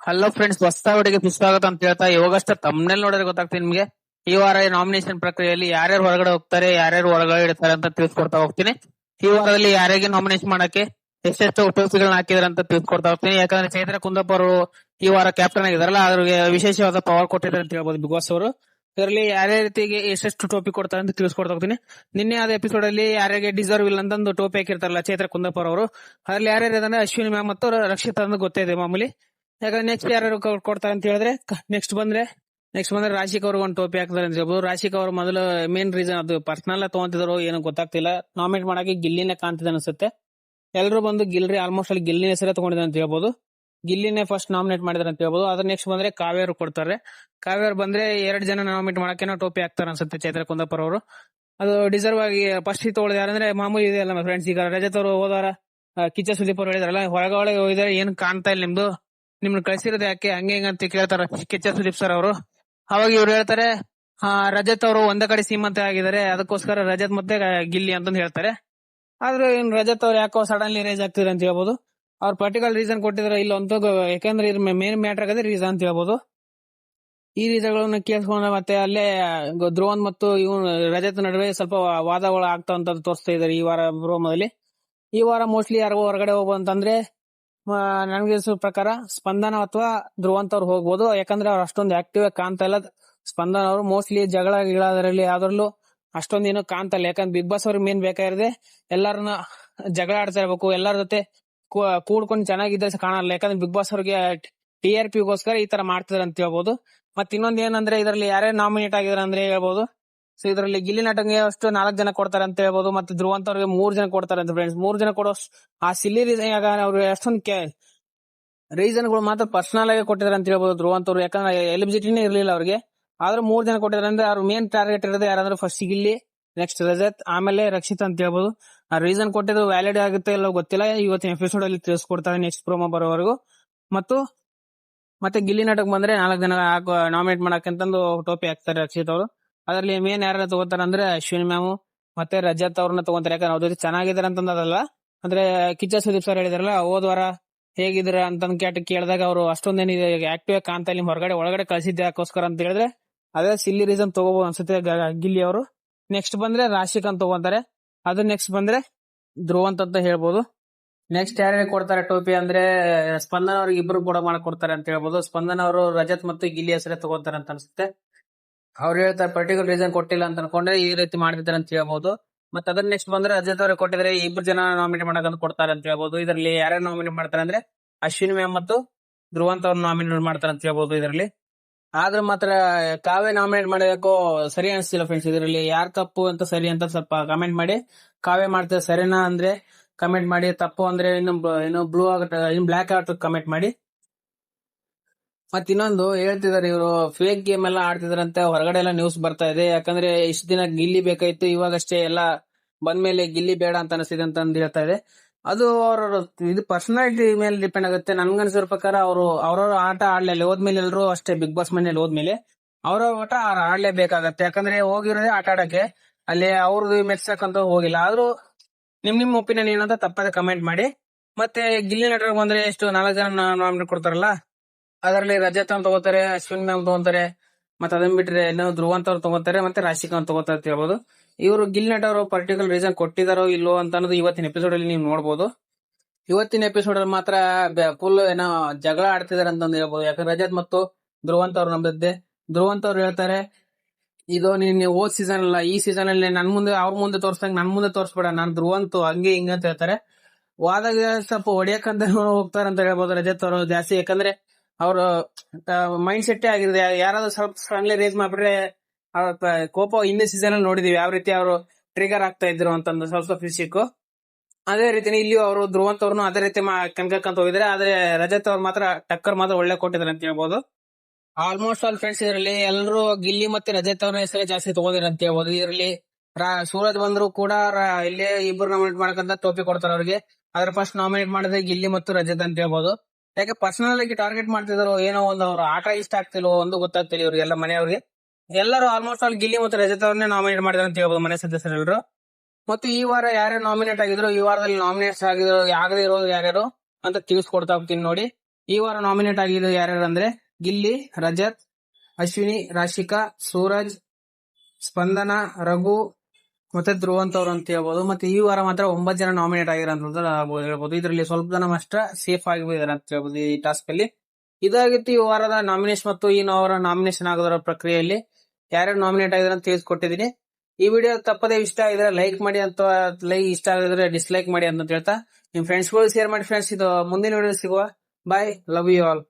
Hello friends ಹೊಸದಾವಡಿಗೆ ಸುಸ್ವಾಗತ ಅಂತ ಹೇಳ್ತಾ, ಇವಾಗಷ್ಟೇ ತಮ್ಮನೇಲಿ ನೋಡಿದ್ರೆ ಗೊತ್ತಾಗ್ತದೆ ನಿಮಗೆ. ಈ ವಾರ ನಾಮಿನೇಷನ್ ಪ್ರಕ್ರಿಯೆಯಲ್ಲಿ ಯಾರ್ಯಾರು ಹೊರಗಡೆ ಹೋಗ್ತಾರೆ, ಯಾರ್ಯಾರು ಒಳಗಡೆ ಇಡ್ತಾರೆ ಅಂತ ತಿಳಿಸ್ಕೊಡ್ತಾ ಹೋಗ್ತೀನಿ. ಈ ವಾರದಲ್ಲಿ ಯಾರಿಗೆ ನಾಮಿನೇಷನ್ ಮಾಡಕ್ಕೆ ಎಷ್ಟೆಷ್ಟು ಉಪಯೋಗಗಳನ್ನ ಹಾಕಿದಾರೆ ಅಂತ ತಿಳಿಸ್ಕೊಡ್ತಾ ಹೋಗ್ತೀನಿ. ಯಾಕಂದ್ರೆ ಚೈತ್ರ ಕುಂದಪ್ಪ ಅವರು ಈ ವಾರ ಕ್ಯಾಪ್ಟನ್ ಆಗಿದಾರಲ್ಲ ಅವ್ರಿಗೆ ವಿಶೇಷವಾದ ಪವರ್ ಕೊಟ್ಟಿದ್ದಾರೆ ಅಂತ ಹೇಳ್ಬೋದು ಬಿಗ್ ಬಾಸ್ ಅವರು. ಇದರಲ್ಲಿ ಯಾರ್ಯಾವ ರೀತಿಗೆ ಎಷ್ಟೆಷ್ಟು ಟೋಪಿ ಕೊಡ್ತಾರೆ ಅಂತ ತಿಳಿಸ್ಕೊಡ್ತಾ ಹೋಗ್ತೀನಿ. ನಿನ್ನೆ ಆದ ಎಪಿಸೋಡ್ ಅಲ್ಲಿ ಯಾರಿಗೆ ಡಿಸರ್ವ್ ಇಲ್ಲ ಅಂತಂದು ಟೋಪಿ ಹಾಕಿರ್ತಾರಲ್ಲ ಚೈತ್ರ ಕುಂದಪ್ಪ ಅವರು. ಅದ್ರಲ್ಲಿ ಯಾರ್ಯಾರು ಅಶ್ವಿನಿ ಮ್ಯಾಮ್ ಮತ್ತು ರಕ್ಷಿತ ಅಂತ ಗೊತ್ತೇ ಇದೆ ಮಾಮೂಲಿ. ಯಾಕಂದ್ರೆ ನೆಕ್ಸ್ಟ್ ಯಾರು ಕೊಡ್ತಾರೆ ಅಂತ ಹೇಳಿದ್ರೆ ನೆಕ್ಸ್ಟ್ ಬಂದ್ರೆ ನೆಕ್ಸ್ಟ್ ಬಂದ್ರೆ ರಾಶಿಕ್ ಅವ್ರಿಗೆ ಒಂದು ಟೋಪಿ ಹಾಕ್ತಾರೆ ಅಂತ ಹೇಳ್ಬೋದು. ರಾಶಿಕ್ ಅವ್ರು ಮೊದಲು ಮೇನ್ ರೀಸನ್ ಅದು ಪರ್ಸನಲ್ ತಗೊಂತಿದ್ರು ಏನೋ ಗೊತ್ತಾಗ್ತಿಲ್ಲ. ನಾಮಿನೇಟ್ ಮಾಡಕ್ಕೆ ಗಿಲ್ಲಿನೇ ಕಾಣ್ತಿದೆ ಅನ್ಸುತ್ತೆ. ಎಲ್ಲರೂ ಬಂದು ಗಿಲ್ರಿ ಆಲ್ಮೋಸ್ಟ್ ಅಲ್ಲಿ ಗಿಲ್ಲಿನ ಹೆಸರೇ ತಗೊಂಡಿದೆ ಅಂತ ಹೇಳ್ಬೋದು. ಗಿಲ್ಲಿನೇ ಫಸ್ಟ್ ನಾಮಿನೇಟ್ ಮಾಡಿದಾರೆ ಅಂತ ಹೇಳ್ಬೋದು. ಅದ್ರ ನೆಕ್ಸ್ಟ್ ಬಂದ್ರೆ ಕಾವ್ಯರು ಕೊಡ್ತಾರೆ. ಕಾವ್ಯರು ಬಂದ್ರೆ ಎರಡ್ ಜನ ನಾಮಿನೇಟ್ ಮಾಡಕ್ಕೆ ಟೋಪಿ ಹಾಕ್ತಾರೆ ಅನ್ಸುತ್ತೆ ಚೈತ್ರ ಕುಂದಪ್ಪರ್ ಅವರು. ಅದು ಡಿಸರ್ವ್ ಆಗಿ ಫಸ್ಟ್ ತಗೊಳ್ಳಿದ ಯಾರಂದ್ರೆ ಮಾಮೂಲಿ ಇದೆ ಅಲ್ಲ ಫ್ರೆಂಡ್ಸ್ ಈಗ ರಜತ್ ಅವರು ಹೋದಾರ ಕಿಚ್ಚ ಸುದೀಪ್ ಅವ್ರು ಹೇಳಿದಾರಲ್ಲ ಹೊರಗಡೆ ಹೋಗಿದ್ರೆ ಏನ್ ಕಾಣ್ತಾ ಇಲ್ಲ ನಿಮ್ದು. ನಿಮ್ನ ಕಳ್ಸಿರೋದು ಯಾಕೆ? ಹಂಗೆ ಹಿಂಗ ಅಂತ ಕೇಳ್ತಾರ ಕಿಚ್ಚ ಸುದೀಪ್ ಸರ್ ಅವರು. ಅವಾಗ ಇವ್ರು ಹೇಳ್ತಾರೆ ಹಾ ರಜತ್ ಅವರು ಒಂದೇ ಕಡೆ ಸೀಮಂತ ಆಗಿದ್ದಾರೆ ಅದಕ್ಕೋಸ್ಕರ ರಜತ್ ಮತ್ತೆ ಗಿಲ್ಲಿ ಅಂತಂದು ಹೇಳ್ತಾರೆ. ಆದ್ರೆ ಇನ್ ರಜತ್ ಅವ್ರು ಯಾಕೋ ಸಡನ್ಲಿ ರೇಜ್ ಆಗ್ತಿದ್ರೆ ಅಂತ ಹೇಳ್ಬೋದು. ಅವ್ರ ಪರ್ಟಿಕ್ಯುಲರ್ ರೀಸನ್ ಕೊಟ್ಟಿದ್ರೆ ಇಲ್ಲ ಅಂತ ಯಾಕಂದ್ರೆ ಇದ್ರ ಮೇನ್ ಮ್ಯಾಟರ್ ಆಗದೆ ರೀಸನ್ ಅಂತ ಹೇಳ್ಬೋದು. ಈ ರೀಸನ್ಗಳನ್ನ ಕೇಳಿಸ್ಕೊಂಡ ಮತ್ತೆ ಅಲ್ಲೇ ಧ್ರುವನ್ ಮತ್ತು ಇವನ್ ರಜತ್ ನಡುವೆ ಸ್ವಲ್ಪ ವಾದಗಳು ಆಗ್ತಾವಂತ ತೋರಿಸ್ತಾ ಇದಾರೆ ಈ ವಾರ ಬ್ರೋಮದಲ್ಲಿ ಈ ವಾರ ಮೋಸ್ಟ್ಲಿ ಯಾರಿಗೋ ಹೊರಗಡೆ ಆ, ನನ್ಗೆ ಪ್ರಕಾರ ಸ್ಪಂದನ ಅಥವಾ ಧ್ರುವಂತ ಅವ್ರು ಹೋಗ್ಬೋದು. ಯಾಕಂದ್ರೆ ಅವ್ರು ಅಷ್ಟೊಂದು ಆಕ್ಟಿವ್ ಆಗಿ ಕಾಣ್ತಾ ಇಲ್ಲ. ಸ್ಪಂದನ ಅವರು ಮೋಸ್ಟ್ಲಿ ಜಗಳ ಗಿಳದ್ರಲ್ಲಿ ಯಾವ್ದ್ರಲ್ಲೂ ಅಷ್ಟೊಂದು ಏನು ಕಾಣ್ತಾ ಇಲ್ಲ. ಯಾಕಂದ್ರೆ ಬಿಗ್ ಬಾಸ್ ಅವ್ರಿಗೆ ಮೇನ್ ಬೇಕಾಗಿರದೆ ಎಲ್ಲರನ್ನ ಜಗಳ ಆಡ್ತಾ ಇರ್ಬೇಕು. ಎಲ್ಲರ ಜೊತೆ ಕೂಡ್ಕೊಂಡು ಚೆನ್ನಾಗಿದ್ರೆ ಕಾಣಲ್ಲ. ಯಾಕಂದ್ರೆ ಬಿಗ್ ಬಾಸ್ ಅವ್ರಿಗೆ ಟಿ ಆರ್ ಪಿಗೋಸ್ಕರ ಈ ತರ ಮಾಡ್ತಿದಾರೆ ಅಂತ ಹೇಳ್ಬೋದು. ಮತ್ತೆ ಇನ್ನೊಂದ್ ಏನಂದ್ರೆ ಇದರಲ್ಲಿ ಯಾರ್ಯಾರು ನಾಮಿನೇಟ್ ಆಗಿದಾರೆ ಅಂದ್ರೆ ಹೇಳ್ಬೋದು. ಸೊ ಇದರಲ್ಲಿ ಗಿಲ್ಲಿ ನಟಂಗೆ ಅಷ್ಟು ನಾಲ್ಕು ಜನ ಕೊಡ್ತಾರೆ ಅಂತ ಹೇಳ್ಬೋದು, ಮತ್ತೆ ಧ್ರುವಂತ ಅವ್ರಿಗೆ ಮೂರ್ ಜನ ಕೊಡ್ತಾರೆ ಅಂತ ಫ್ರೆಂಡ್ಸ್ ಮೂರ್ ಜನ ಕೊಡೋ ಆ ಸಿಲ್ಲಿ ರೀಸನ್ ಅವ್ರು ಎಷ್ಟೊಂದು ರೀಸನ್ಗಳು ಮಾತ್ರ ಪರ್ಸನಲ್ ಆಗಿ ಕೊಟ್ಟಿದ್ದಾರೆ ಅಂತ ಹೇಳ್ಬೋದು ಧ್ರುವಂತ ಅವ್ರು. ಯಾಕಂದ್ರೆ ಎಲಿಜಿಬಿಲಿಟಿನೇ ಇರಲಿಲ್ಲ ಅವ್ರಿಗೆ. ಆದ್ರೆ ಮೂರ್ ಜನ ಕೊಟ್ಟಿದ್ದಾರೆ ಅಂದ್ರೆ ಅವ್ರ ಮೇನ್ ಟಾರ್ಗೆಟ್ ಇರೋದು ಯಾರಂದ್ರೆ ಫಸ್ಟ್ ಗಿಲ್ಲಿ ನೆಕ್ಸ್ಟ್ ರಜತ್, ಆಮೇಲೆ ರಕ್ಷಿತ್ ಅಂತ ಹೇಳ್ಬೋದು. ಆ ರೀಸನ್ ಕೊಟ್ಟಿದ್ದು ವ್ಯಾಲಿಡ್ ಆಗುತ್ತೆ ಇಲ್ಲ ಗೊತ್ತಿಲ್ಲ. ಇವತ್ತಿನ ಎಪಿಸೋಡ್ ಅಲ್ಲಿ ತಿಳಿಸ್ಕೊಡ್ತಾರೆ ನೆಕ್ಸ್ಟ್ ಪ್ರೋಮೋ ಬರೋವರೆಗೂ. ಮತ್ತು, ಮತ್ತೆ ಗಿಲ್ಲಿ ನಾಟಕ ಬಂದ್ರೆ ನಾಲ್ಕು ಜನ ನಾಮಿನೇಟ್ ಮಾಡಕ್ಕಂತಂದು ಟೋಪಿ ಹಾಕ್ತಾರೆ ರಕ್ಷಿತ್ ಅವರು. ಅದರಲ್ಲಿ ಮೇನ್ ಯಾರು ತಗೋತಾರ ಅಂದ್ರೆ ಅಶ್ವಿನಿ ಮ್ಯಾಮ್ ಮತ್ತೆ ರಜತ್ ಅವ್ರನ್ನ ತಗೊಂತಾರೆ. ಯಾಕಂದ್ರೆ ಅವ್ರ ಜೊತೆ ಚೆನ್ನಾಗಿದ್ದಾರೆ ಅಂತಂದಲ್ಲ ಅಂದ್ರೆ ಕಿಚ್ಚ ಸುದೀಪ್ ಸರ್ ಹೇಳಿದಾರಲ್ಲ, ಹೋದ್ ವಾರ ಹೇಗಿದ್ರ ಅಂತ ಕೇಟ ಕೇಳಿದಾಗ ಅವರು ಅಷ್ಟೊಂದೇನಿದೆ ಆಕ್ಟಿವ್ ಆಗಿ ಕಾಣ್ತಾ ಇಲ್ಲಿ ಹೊರಗಡೆ ಒಳಗಡೆ ಕಳ್ಸಿದ್ದೆ ಯಾಕೋಸ್ಕರ ಅಂತ ಹೇಳಿದ್ರೆ ಅದೇ ಸಿಲ್ಲಿ ರೀಸನ್ ತಗೋಬಹುದು ಅನ್ಸುತ್ತೆ ಗಿಲ್ಲಿ ಅವರು. ನೆಕ್ಸ್ಟ್ ಬಂದ್ರೆ ರಾಶಿಕ್ ಅಂತ ತಗೋತಾರೆ. ಅದು ನೆಕ್ಸ್ಟ್ ಬಂದ್ರೆ ಧ್ರುವಂತ್ ಅಂತ ಹೇಳ್ಬೋದು. ನೆಕ್ಸ್ಟ್ ಯಾರ್ಯಾರು ಕೊಡ್ತಾರೆ ಟೋಪಿ ಅಂದ್ರೆ ಸ್ಪಂದನ ಅವ್ರಿಗೆ ಇಬ್ರು ಕೂಡ ಮಾಡ್ಕೊಡ್ತಾರೆ ಅಂತ ಹೇಳ್ಬೋದು. ಸ್ಪಂದನ ಅವರು, ರಜತ್ ಮತ್ತು ಗಿಲ್ಲಿ ಹೆಸರೇ ತಗೋತಾರೆ ಅಂತ ಅನ್ಸುತ್ತೆ. ಅವ್ರು ಹೇಳ್ತಾರೆ ಪರ್ಟಿಕ್ಯುಲರ್ ರೀಸನ್ ಕೊಟ್ಟಿಲ್ಲ ಅಂತ ಅನ್ಕೊಂಡ್ರೆ ಈ ರೀತಿ ಮಾಡಿದ್ದಾರೆ ಅಂತ ಹೇಳ್ಬೋದು. ಮತ್ತೆ ಅದನ್ನ ನೆಕ್ಸ್ಟ್ ಬಂದ್ರೆ ಅಜಿತ್ ಅವ್ರಿಗೆ ಕೊಟ್ಟಿದ್ರೆ ಇಬ್ರು ಜನ ನಾಮಿನೇಟ್ ಮಾಡಕ್ ಕೊಡ್ತಾರೆ ಅಂತ ಹೇಳ್ಬೋದು. ಇದರಲ್ಲಿ ಯಾರ್ಯಾರು ನಾಮಿನೇಟ್ ಮಾಡ್ತಾರೆ ಅಂದ್ರೆ ಅಶ್ವಿನಿ ಮ್ಯಾಮ್ ಮತ್ತು ಧ್ರುವಂತ್ ಅವ್ರು ನಾಮಿನೇಟ್ ಮಾಡ್ತಾರೆ ಅಂತ ಹೇಳ್ಬೋದು ಇದರಲ್ಲಿ. ಆದ್ರೆ ಮಾತ್ರ ಕಾವೇ ನಾಮಿನೇಟ್ ಮಾಡಬೇಕು ಸರಿ ಅನಿಸ್ತಿಲ್ಲ ಫ್ರೆಂಡ್ಸ್ ಇದರಲ್ಲಿ. ಯಾರು ತಪ್ಪು ಅಂತ ಸರಿ ಅಂತ ಸ್ವಲ್ಪ ಕಮೆಂಟ್ ಮಾಡಿ. ಕಾವ್ಯ ಮಾಡ್ತಾರೆ ಸರಿನಾ ಅಂದ್ರೆ ಕಮೆಂಟ್ ಮಾಡಿ. ತಪ್ಪು ಅಂದ್ರೆ ಇನ್ನು ಇನ್ನು ಬ್ಲೂ ಆಗುತ್ತೆ ಇನ್ನು ಬ್ಲಾಕ್ ಆಗುತ್ತೆ ಕಮೆಂಟ್ ಮಾಡಿ. ಮತ್ ಇನ್ನೊಂದು ಹೇಳ್ತಿದಾರೆ ಇವರು ಫೇಕ್ ಗೇಮ್ ಎಲ್ಲ ಆಡ್ತಿದಾರಂತೆ, ಹೊರಗಡೆ ಎಲ್ಲ ನ್ಯೂಸ್ ಬರ್ತಾ ಇದೆ. ಯಾಕಂದ್ರೆ ಇಷ್ಟು ದಿನ ಗಿಲ್ಲಿ ಬೇಕಾಯ್ತು, ಇವಾಗಷ್ಟೇ ಎಲ್ಲ ಬಂದ್ಮೇಲೆ ಗಿಲ್ಲಿ ಬೇಡ ಅಂತ ಅನಿಸ್ತಿದೆ ಅಂತ ಅಂದ್ ಹೇಳ್ತಾ ಇದೆ. ಅದು ಅವ್ರ ಇದು ಪರ್ಸನಾಲಿಟಿ ಮೇಲೆ ಡಿಪೆಂಡ್ ಆಗುತ್ತೆ. ನನ್ಗನ್ಸಿರೋ ಪ್ರಕಾರ ಅವರು ಅವ್ರವ್ರ ಆಟ ಆಡ್ಲಿಲ್ಲ ಹೋದ್ಮೇಲೆ ಎಲ್ಲರೂ ಅಷ್ಟೇ ಬಿಗ್ ಬಾಸ್ ಮನೇಲಿ ಹೋದ್ಮೇಲೆ ಅವ್ರ ಆಟ ಆಡ್ಲೇ ಆಡ್ಲೇಬೇಕಾಗತ್ತೆ. ಯಾಕಂದ್ರೆ ಹೋಗಿರೋದೇ ಆಟ ಆಡಕ್ಕೆ, ಅಲ್ಲಿ ಅವ್ರದ್ದು ಮೆಚ್ಚಕ್ಕಂತ ಹೋಗಿಲ್ಲ. ಆದ್ರೂ ನಿಮ್ ನಿಮ್ ಒಪಿನಿಯನ್ ಏನಂತ ತಪ್ಪದೆ ಕಮೆಂಟ್ ಮಾಡಿ. ಮತ್ತೆ ಗಿಲ್ಲಿ ನಟರಿಗೆ ಬಂದ್ರೆ ಎಷ್ಟು ನಾಲ್ಕು ಜನ ನಾಮಿನೇಟ್ ಕೊಡ್ತಾರಲ್ಲ ಅದರಲ್ಲಿ ರಜತ್ ಅಂತ ತಗೋತಾರೆ, ಅಶ್ವಿನ್ ಮ್ಯಾಮ್ ತಗೋತಾರೆ, ಮತ್ತೆ ಅದನ್ನ ಬಿಟ್ರೆ ಇನ್ನೂ ಧ್ರುವಂತ ಅವ್ರು ತಗೋತಾರೆ, ಮತ್ತೆ ರಾಶಿಕಾಂತ್ ತಗೋತಾರೆ ಅಂತ ಹೇಳ್ಬೋದು. ಇವರು ಗಿಲ್ ಅವರು ಪರ್ಟಿಕ್ಯುಲರ್ ರೀಸನ್ ಕೊಟ್ಟಿದಾರೋ ಇಲ್ಲೋ ಅಂತ ಅನ್ನೋದು ಇವತ್ತಿನ ಎಪಿಸೋಡ್ ಅಲ್ಲಿ ನೀವು ನೋಡಬಹುದು ಇವತ್ತಿನ ಎಪಿಸೋಡ್ ಅಲ್ಲಿ ಮಾತ್ರ ಫುಲ್ ಏನೋ ಜಗಳ ಆಡ್ತಿದಾರೆ ಅಂತಂದು ಹೇಳ್ಬೋದು. ಯಾಕಂದ್ರೆ ರಜತ್ ಮತ್ತು ಧ್ರುವಂತ ಅವ್ರು ನಂಬಿದ್ದೆ ಧ್ರುವಂತ ಅವ್ರು ಹೇಳ್ತಾರೆ, ಇದು ನೀನ್ ಓದ್ ಸೀಸನ್ ಅಲ್ಲ, ಈ ಸೀಸನ್ ಅಲ್ಲಿ ನನ್ ಮುಂದೆ, ಅವ್ರ ಮುಂದೆ ತೋರ್ಸಂಗ್ ನನ್ ಮುಂದೆ ತೋರ್ಸ್ಬೇಡ. ನಾನ್ ಧ್ರುವಂತು ಹಂಗೆ ಹಿಂಗೆ ಅಂತ ಹೇಳ್ತಾರೆ. ವಾದಾಗ ಸ್ವಲ್ಪ ಹೊಡಿಯಕಂತ ಹೋಗ್ತಾರೆ ಅಂತ ಹೇಳ್ಬೋದು ರಜತ್ ಅವರು ಜಾಸ್ತಿ. ಯಾಕಂದ್ರೆ ಅವ್ರ ಮೈಂಡ್ ಸೆಟ್ ಆಗಿದೆ ಯಾರಾದ್ರೂ ಸ್ವಲ್ಪ ಸಡನ್ಲಿ ರೇಸ್ ಮಾಡ್ಬಿಟ್ರೆ ಕೋಪ ಹಿಂದೆ ಸೀಸನ್ ಅಲ್ಲಿ ನೋಡಿದೀವಿ. ಯಾವ ರೀತಿ ಅವರು ಟ್ರಿಗರ್ ಆಗ್ತಾ ಇದ್ರು ಅಂತಂದು ಸ್ವಲ್ಪ ಸ್ವಲ್ಪ ಫಿಸಿಕ್ ಅದೇ ರೀತಿ ಇಲ್ಲಿಯೂ ಅವರು ಧ್ರುವಂತ್ ಅವ್ರನ್ನು ಅದೇ ರೀತಿ ಕನ್ಕಂತ ಹೋಗಿದ್ರೆ, ಆದ್ರೆ ರಜತ್ ಅವ್ರು ಮಾತ್ರ ಟಕ್ಕರ್ ಮಾತ್ರ ಒಳ್ಳೆ ಕೊಟ್ಟಿದ್ದಾರೆ ಅಂತ ಹೇಳ್ಬೋದು. ಆಲ್ಮೋಸ್ಟ್ ಆಲ್ ಫ್ರೆಂಡ್ಸ್ ಇದರಲ್ಲಿ ಎಲ್ಲರೂ ಗಿಲ್ಲಿ ಮತ್ತೆ ರಜತ್ ಅವ್ರ ಹೆಸರೇ ಜಾಸ್ತಿ ತಗೋದಿರ ಅಂತ ಹೇಳ್ಬೋದು. ಇದರಲ್ಲಿ ಸೂರಜ್ ಬಂದ್ರು ಕೂಡ ಇಲ್ಲೇ ಇಬ್ರು ನಾಮಿನೇಟ್ ಮಾಡಕಂತ ಟೋಪಿ ಕೊಡ್ತಾರೆ ಅವ್ರಿಗೆ. ಅದ್ರ ಫಸ್ಟ್ ನಾಮಿನೇಟ್ ಮಾಡಿದ್ರೆ ಗಿಲ್ಲಿ ಮತ್ತು ರಜತ್ ಅಂತ ಹೇಳ್ಬೋದು. ಯಾಕೆ ಪರ್ಸನಲ್ ಆಗಿ ಟಾರ್ಗೆಟ್ ಮಾಡ್ತಿದ್ರು ಏನೋ ಒಂದು ಅವ್ರ ಆಟ ಇಷ್ಟ ಆಗ್ತಿಲ್ವೋ ಒಂದು ಗೊತ್ತಾಗ್ತಿಲ್ಲ ಇವ್ರಿಗೆಲ್ಲ ಮನೆಯವ್ರಿಗೆ. ಎಲ್ಲರೂ ಆಲ್ಮೋಸ್ಟ್ ಆಲ್ ಗಿಲ್ಲಿ ಮತ್ತು ರಜತ್ ಅವ್ರನ್ನೇ ನಾಮಿನೇಟ್ ಮಾಡಿದಾರೆ ಅಂತ ಹೇಳ್ಬೋದು ಮನೆ ಸದಸ್ಯರೆಲ್ಲರೂ ಮತ್ತು ಈ ವಾರ ಯಾರ್ಯಾರು ನಾಮಿನೇಟ್ ಆಗಿದ್ರು, ಈ ವಾರದಲ್ಲಿ ನಾಮಿನೇಟ್ಸ್ ಆಗಿದ್ರು ಯಾಗದೇ ಇರೋದು ಯಾರ್ಯಾರು ಅಂತ ತಿಳಿಸ್ಕೊಡ್ತಾ ಹೋಗ್ತೀನಿ ನೋಡಿ. ಈ ವಾರ ನಾಮಿನೇಟ್ ಆಗಿದ್ರು ಯಾರ್ಯಾರು ಅಂದ್ರೆ ಗಿಲ್ಲಿ, ರಜತ್, ಅಶ್ವಿನಿ, ರಾಶಿಕಾ, ಸೂರಜ್, ಸ್ಪಂದನ, ರಘು ಮತ್ತೆ ಧ್ರುವ್ ಅಂತ ಹೇಳ್ಬೋದು. ಮತ್ತೆ ಈ ವಾರ ಮಾತ್ರ ಒಂಬತ್ತು ಜನ ನಾಮಿನೇಟ್ ಆಗಿರೋಂಥದ್ದು ಹೇಳ್ಬೋದು. ಇದರಲ್ಲಿ ಸ್ವಲ್ಪ ಜನ ಮಾತ್ರ ಸೇಫ್ ಆಗಿದ್ದಾರೆ ಅಂತ ಹೇಳ್ಬೋದು ಈ ಟಾಸ್ಕ್ ಅಲ್ಲಿ. ಇದಾಗಿತ್ತು ಈ ವಾರದ ನಾಮಿನೇಷನ್ ಮತ್ತು ಈ ವಾರ ನಾಮಿನೇಷನ್ ಆಗೋದರ ಪ್ರಕ್ರಿಯೆಯಲ್ಲಿ ಯಾರ್ಯಾರು ನಾಮಿನೇಟ್ ಆಗಿದ್ದಾರೆ ಅಂತ ತಿಳಿಸ್ಕೊಟ್ಟಿದ್ದೀನಿ. ಈ ವಿಡಿಯೋ ತಪ್ಪದೇ ಇಷ್ಟ ಆಗಿದ್ರೆ ಲೈಕ್ ಮಾಡಿ ಅಂತ ಲೈಕ್ ಇಷ್ಟ ಆಗಿದ್ರೆ ಡಿಸ್ಲೈಕ್ ಮಾಡಿ ಅಂತ ಹೇಳ್ತಾ. ನಿಮ್ ಫ್ರೆಂಡ್ಸ್ಗಳು ಶೇರ್ ಮಾಡಿ ಫ್ರೆಂಡ್ಸ್ ಇದು ಮುಂದಿನ ವಿಡಿಯೋ ಸಿಗುವ. Bye love you all